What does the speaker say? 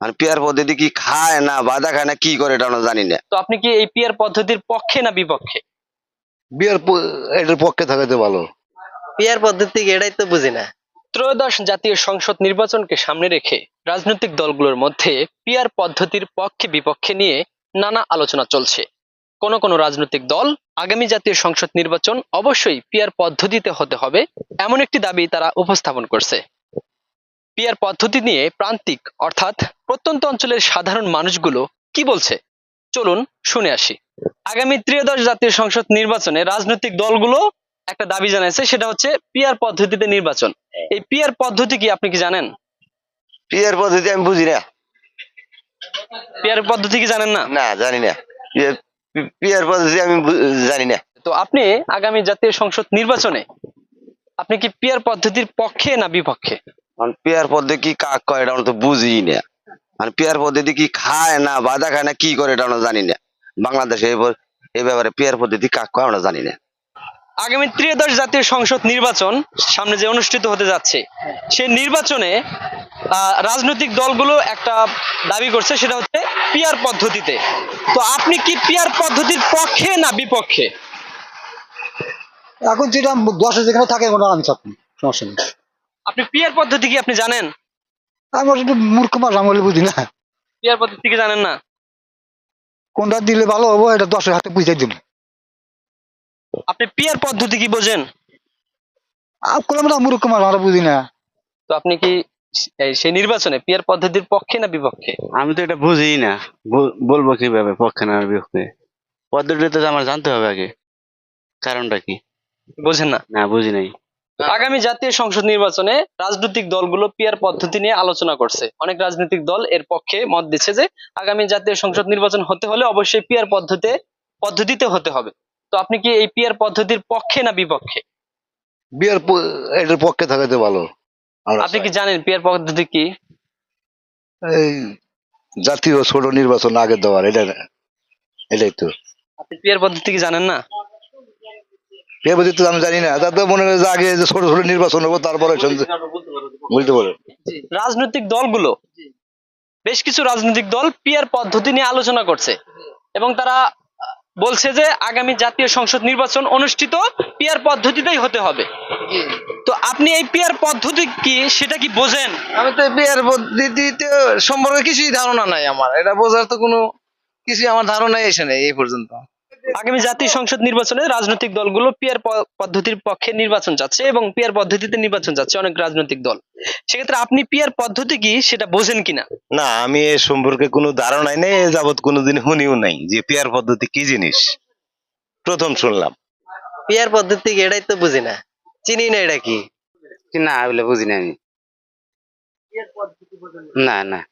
আর peer পদ্ধতি কি খায় না বাধা খায় না কি করে এটা আমরা জানি না। তো আপনি কি এই পিয়ার পদ্ধতির পক্ষে না বিপক্ষে? বিয়ের প- এটার পক্ষে থাকাতে ভালো। পিয়ার পদ্ধতি কি এটাই তো বুঝি না। ত্রয়োদশ জাতীয় সংসদ নির্বাচনকে সামনে রেখে রাজনৈতিক দলগুলোর মধ্যে পিয়ার পদ্ধতির পক্ষে বিপক্ষে নিয়ে নানা আলোচনা চলছে। কোন কোন রাজনৈতিক দল আগামী জাতীয় সংসদ নির্বাচন অবশ্যই পিয়ার পদ্ধতিতে হতে হবে এমন একটি দাবি তারা উপস্থাপন করছে। পিয়ার পদ্ধতি নিয়ে প্রান্তিক অর্থাৎ প্রত্যন্ত অঞ্চলের সাধারণ মানুষগুলো কি বলছে? চলুন শুনে আসি। আগামী ত্রয়োদশ জাতীয় সংসদ নির্বাচনে রাজনৈতিক দলগুলো একটা দাবি জানাইছে সেটা হচ্ছে পিয়ার পদ্ধতিতে নির্বাচন। এই পিয়ার পদ্ধতি কি আপনি কি জানেন? পিয়ার পদ্ধতি আমি বুঝি না। পিয়ার পদ্ধতি কি জানেন না? না জানি না। পিয়ার- পদ্ধতি আমি জানি না। তো আপনি আগামী জাতীয় সংসদ নির্বাচনে আপনি কি পিয়ার পদ্ধতির পক্ষে না বিপক্ষে? আর পিয়ার পদ্ধতি কি কাক কয় এটা আমরা তো বুঝি না। আর পিয়ার পদ্ধতি কি খায় না বাধা খায় না কি করে এটা আমরা জানি না। বাংলাদেশে এই ব্যাপারে পিয়ার পদ্ধতি কাক কয় আমরা জানি না। আগামী ত্রয়োদশ জাতীয় সংসদ নির্বাচন সামনে যে অনুষ্ঠিত হতে যাচ্ছে সেই নির্বাচনে আহ, রাজনৈতিক দলগুলো একটা দাবি করছে সেটা হচ্ছে পিয়ার পদ্ধতিতে। তো আপনি কি পিয়ার পদ্ধতির পক্ষে না বিপক্ষে? এখন যেটা দশে যেখানে থাকে কোনো আমি থাকি সমস্যা নেই। আপনি পিয়ার পদ্ধতি কি আপনি জানেন? আমি একটু মূর্খ মাস আমি বুঝি না। পিয়ার পদ্ধতি কি জানেন না? কোনটা দিলে ভালো হব এটা দশের হাতে বুঝাই দিব আপনি পিয়ার পদ্ধতি কি বোঝেন? আর করলাম না মূর্খ মাস আমরা বুঝি না। তো আপনি কি সেই নির্বাচনে পিয়ার পদ্ধতির পক্ষে না বিপক্ষে? আমি তো এটা বুঝি না। বলব কীভাবে পক্ষে না বিপক্ষে? পদ্ধতিটা তো আমার জানতে হবে আগে। কারণটা কি? বোঝেন না। না বুঝি নাই। আগামী জাতীয় সংসদ নির্বাচনে রাজনৈতিক দলগুলো পিয়ার পদ্ধতি নিয়ে আলোচনা করছে। অনেক রাজনৈতিক দল এর পক্ষে মত দিচ্ছে যে আগামী জাতীয় সংসদ নির্বাচন হতে হলে অবশ্যই পিয়ার পদ্ধতি পদ্ধতিতে হতে হবে। তো আপনি কি এই পিয়ার পদ্ধতির পক্ষে না বিপক্ষে? বিয়ের এটার পক্ষে থাকাতে ভালো। আপনি কি জানেন পিয়ার পদ্ধতি কি? এই জাতীয় ছোট নির্বাচন আগে দেওয়ার এটা এটাই তো। আপনি পিয়ার পদ্ধতি কি জানেন না? এ বুঝি তো আমি জানি না। তাতে মনে হয় যে আগে যে ছোট ছোট নির্বাচন হব তারপরে বুঝতে পারো। রাজনৈতিক দলগুলো বেশ কিছু রাজনৈতিক দল পিয়ার পদ্ধতি নিয়ে আলোচনা করছে। এবং তারা বলছে যে আগামী জাতীয় সংসদ নির্বাচন অনুষ্ঠিত পিয়ার পদ্ধতিতেই হতে হবে। তো আপনি এই পিয়ার পদ্ধতি কি সেটা কি বোঝেন? আমি তো বিয়ার পদ্ধতিতে সম্পর্কে কিছুই ধারণা নাই আমার। এটা বোঝার তো কোনো কিছু আমার ধারণাই এসে নেই এই পর্যন্ত। আগামী জাতীয় সংসদ নির্বাচনে রাজনৈতিক দলগুলো পিয়ার পদ্ধতির পক্ষে নির্বাচন যাচ্ছে এবং পিয়ার পদ্ধতিতে নির্বাচন যাচ্ছে অনেক রাজনৈতিক দল। সেক্ষেত্রে আপনি পিয়ার পদ্ধতি কি সেটা বোঝেন কিনা? না আমি এ সম্পর্কে কোনো ধারণাই নেই যাবৎ কোনোদিন শুনিও নাই যে পিয়ার পদ্ধতি কি জিনিস। প্রথম শুনলাম। পিয়ার পদ্ধতি কি এটাই তো বুঝি না। চিনি না এটা কি? কি না বলে বুঝি না আমি। না না।